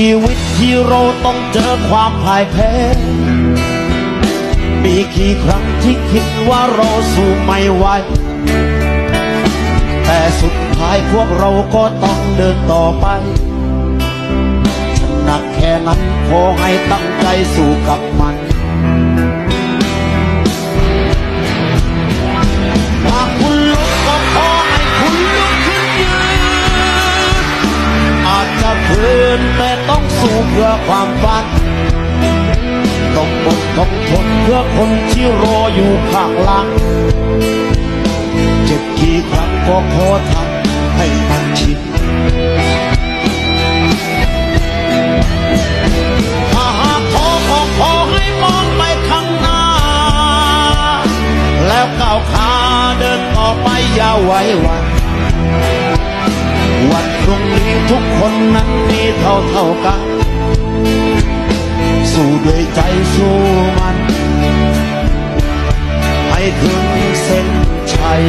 ชีวิตที่เราต้องเจอความพ่ายแพ้ มีกี่ครั้งที่คิดว่าเราสู้ไม่ไหว แต่สุดท้ายพวกเราก็ต้องเดินต่อไปหนักแค่นั้นขอให้ตั้งใจสู้กับมัน พื่อความฝันต้องอดต้องทนเพื่อคนที่รออยู่ข้างหลัง เจ็บกี่ครั้งก็ขอทำให้มันชินถ้าหากขอก็ขอให้มองไปข้างหน้า แล้วก้าวขาเดินต่อไปอย่าไว้วันวันพรุ่งนี้ทุกคนนั้นมีเท่าเท่ากัน ใจสู้มัน ให้ถึงเส้นชัย